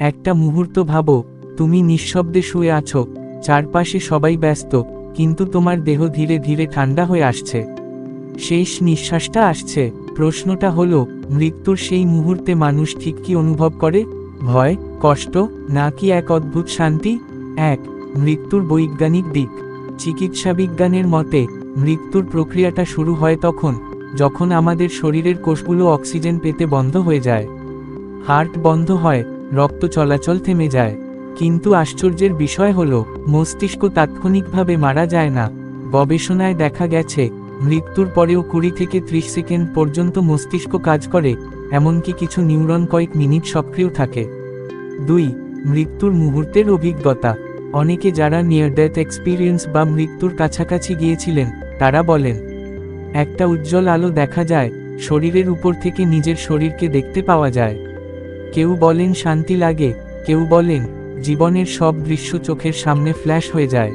একটা মুহূর্ত ভাবো, তুমি নিঃশব্দে শুয়ে আছো, চারপাশে সবাই ব্যস্ত, কিন্তু তোমার দেহ ধীরে ধীরে ঠান্ডা হয়ে আসছে। শেষ নিঃশ্বাসটা আসছে, প্রশ্নটা হলো, মৃত্যুর সেই মুহূর্তে মানুষ ঠিক কি অনুভব করে? ভয়, কষ্ট, নাকি এক অদ্ভুত শান্তি? এক, মৃত্যুর বৈজ্ঞানিক দিক। চিকিৎসা বিজ্ঞানের মতে, মৃত্যুর প্রক্রিয়াটা শুরু হয় তখন, যখন আমাদের শরীরের কোষগুলো অক্সিজেন পেতে বন্ধ হয়ে যায়। হার্ট বন্ধ হয় রক্ত চলাচল থেমে যায়। কিন্তু আশ্চর্যের বিষয় হল, মস্তিষ্ক তাৎক্ষণিকভাবে মারা যায় না। গবেষণায় দেখা গেছে, মৃত্যুর পরেও কুড়ি থেকে ত্রিশ সেকেন্ড পর্যন্ত মস্তিষ্ক কাজ করে, এমনকি কিছু নিউরন কয়েক মিনিট সক্রিয় থাকে। দুই, মৃত্যুর মুহূর্তের অভিজ্ঞতা। অনেকে যারা নিয়ার ডেথ এক্সপিরিয়েন্স বা মৃত্যুর কাছাকাছি গিয়েছিলেন, তারা বলেন, একটা উজ্জ্বল আলো দেখা যায়, শরীরের উপর থেকে নিজের শরীরকে দেখতে পাওয়া যায়। কেউ বলেন শান্তি লাগে, কেউ বলেন, জীবনের সব দৃশ্য চোখের সামনে ফ্ল্যাশ হয়ে যায়।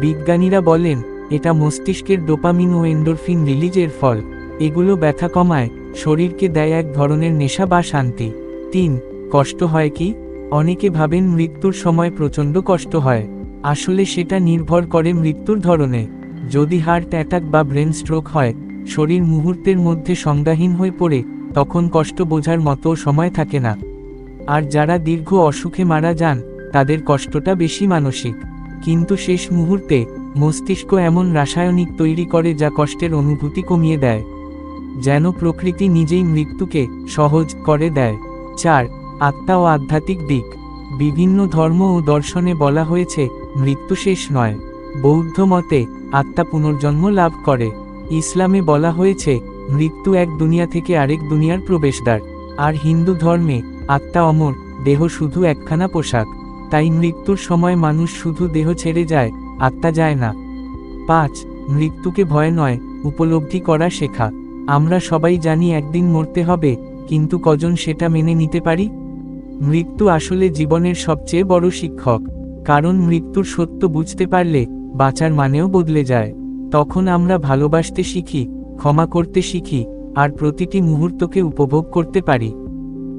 বিজ্ঞানীরা বলেন, এটা মস্তিষ্কের ডোপামিন ও এন্ডোরফিন রিলিজের ফল। এগুলো ব্যথা কমায়, শরীরকে দেয় এক ধরনের নেশা বা শান্তি। তিন, কষ্ট হয় কি? অনেকে ভাবেন মৃত্যুর সময় প্রচণ্ড কষ্ট হয়। আসলে সেটা নির্ভর করে মৃত্যুর ধরনে। যদি হার্ট অ্যাটাক বা ব্রেন স্ট্রোক হয়, শরীর মুহূর্তের মধ্যে সংজ্ঞাহীন হয়ে পড়ে তখন কষ্ট বোঝার মতো সময় থাকে না। আর যারা দীর্ঘ অসুখে মারা যান, তাদের কষ্টটা বেশি মানসিক। কিন্তু শেষ মুহূর্তে, মস্তিষ্ক এমন রাসায়নিক তৈরি করে যা কষ্টের অনুভূতি কমিয়ে দেয়। যেন প্রকৃতি নিজেই মৃত্যুকে সহজ করে দেয়। চার, আত্মা ও আধ্যাত্মিক দিক। বিভিন্ন ধর্ম ও দর্শনে বলা হয়েছে, মৃত্যু শেষ নয়। বৌদ্ধ মতে, আত্মা পুনর্জন্ম লাভ করে। ইসলামে বলা হয়েছে মৃত্যু এক দুনিয়া থেকে আরেক দুনিয়ার প্রবেশদ্বার। আর হিন্দু ধর্মে, আত্মা অমর, দেহ শুধু একখানা পোশাক। তাই মৃত্যুর সময় মানুষ শুধু দেহ ছেড়ে যায়, আত্মা যায় না। পাঁচ, মৃত্যুকে ভয় নয়, উপলব্ধি করা শেখা। আমরা সবাই জানি একদিন মরতে হবে, কিন্তু কজন সেটা মেনে নিতে পারি? মৃত্যু আসলে জীবনের সবচেয়ে বড় শিক্ষক। কারণ মৃত্যুর সত্য বুঝতে পারলে, বাঁচার মানেও বদলে যায়। তখন আমরা ভালোবাসতে শিখি ক্ষমা করতে শিখি, আর প্রতিটি মুহূর্তকে উপভোগ করতে পারি।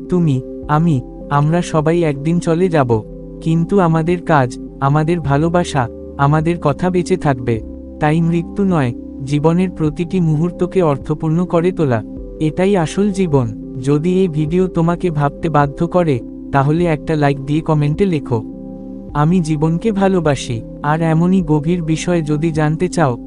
তুমি, আমি, আমরা সবাই একদিন চলে যাব। কিন্তু আমাদের কাজ, আমাদের ভালোবাসা, আমাদের কথা বেঁচে থাকবে। তাই মৃত্যু নয়, জীবনের প্রতিটি মুহূর্তকে অর্থপূর্ণ করে তোলা। এটাই আসল জীবন। যদি এই ভিডিও তোমাকে ভাবতে বাধ্য করে, তাহলে একটা লাইক দিয়ে কমেন্টে লেখো। আমি জীবনকে ভালোবাসি, আর এমনই গভীর বিষয়ে যদি জানতে চাও